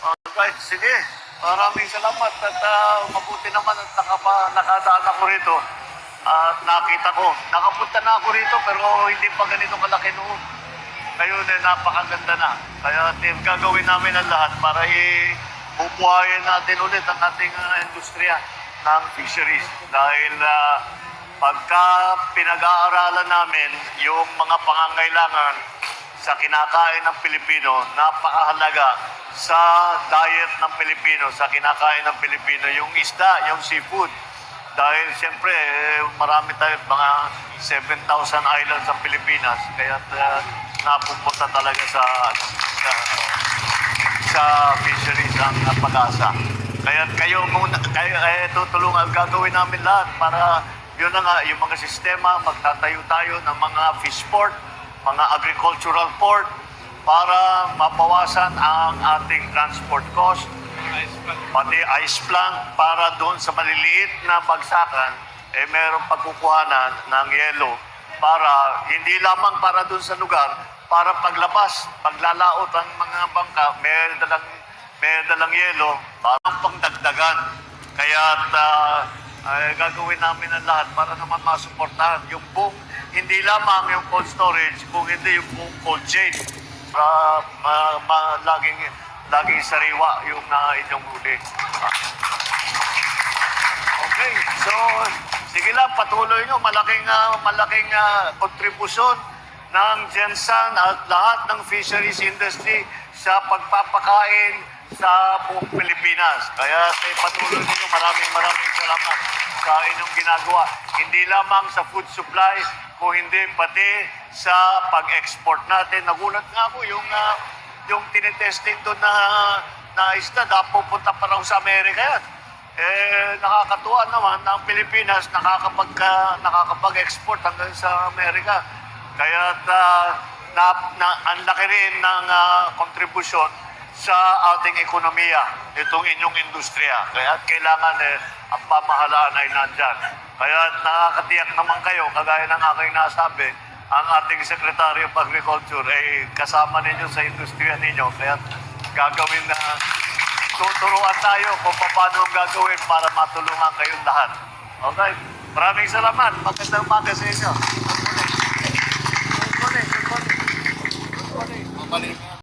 Alright, sige. Maraming salamat at ah, mabuti naman at nakapa, nakadaan ako rito. At nakita ko, nakapunta na ako rito pero hindi pa ganito kalaki noon. Ngayon eh, napakaganda na. Kaya team, gagawin namin ang lahat para ibubuhayin natin ulit ang ating ah, industriya ng fisheries. Dahil ah, pagka pinag-aaralan namin yung mga pangangailangan sa kinakain ng Pilipino, napakahalaga sa diet ng Pilipino, sa kinakain ng Pilipino, yung isda, yung seafood. Dahil siyempre, eh, marami tayo, mga 7,000 islands sa Pilipinas, kaya uh, napupunta talaga sa, sa, sa fisheries ang pag-asa. Kaya kayo muna, kayo, eh, tutulungan, gagawin namin lahat para yun na nga, yung mga sistema, magtatayo tayo ng mga fish port, mga agricultural port, para mabawasan ang ating transport cost, pati ice plank para doon sa maliliit na bagsakan, eh merong pagkukuhanan ng yelo para hindi lamang para doon sa lugar, para paglabas, paglalaot ang mga bangka, may dalang, may dalang yelo, parang pangdagdagan. Kaya ay, gagawin namin ang lahat para naman masuportahan yung buong, hindi lamang yung cold storage, kung hindi yung buong cold chain. Para ma, ma, laging, laging sariwa yung na inyong huli. Okay, so sige lang, patuloy nyo. Malaking, ah, malaking ah, kontribusyon ng Jensan at lahat ng fisheries industry sa pagpapakain sa buong Pilipinas. Kaya say, patuloy ninyo, maraming maraming salamat sa inyong ginagawa. Hindi lamang sa food supply, kung hindi pati sa pag-export natin. Nagulat nga ako yung, ah, yung tinitesting doon na, na isda, pupunta pa raw sa Amerika yan. Eh, nakakatuwa naman na ang Pilipinas nakakapag, nakakapag-export hanggang sa Amerika. Kaya na, na, ang laki rin ng ah, kontribusyon sa ating ekonomiya, itong inyong industriya. Kaya kailangan eh, ang pamahalaan ay nandyan. Kaya nakakatiyak naman kayo, kagaya ng aking nasabi, ang ating Secretary of Agriculture ay kasama ninyo sa industriya ninyo. Kaya gagawin na tuturuan tayo kung paano ang gagawin para matulungan kayong lahat. Okay? Maraming salamat. Magandang umaga sa inyo. Good morning. Good morning. Good morning. Good morning.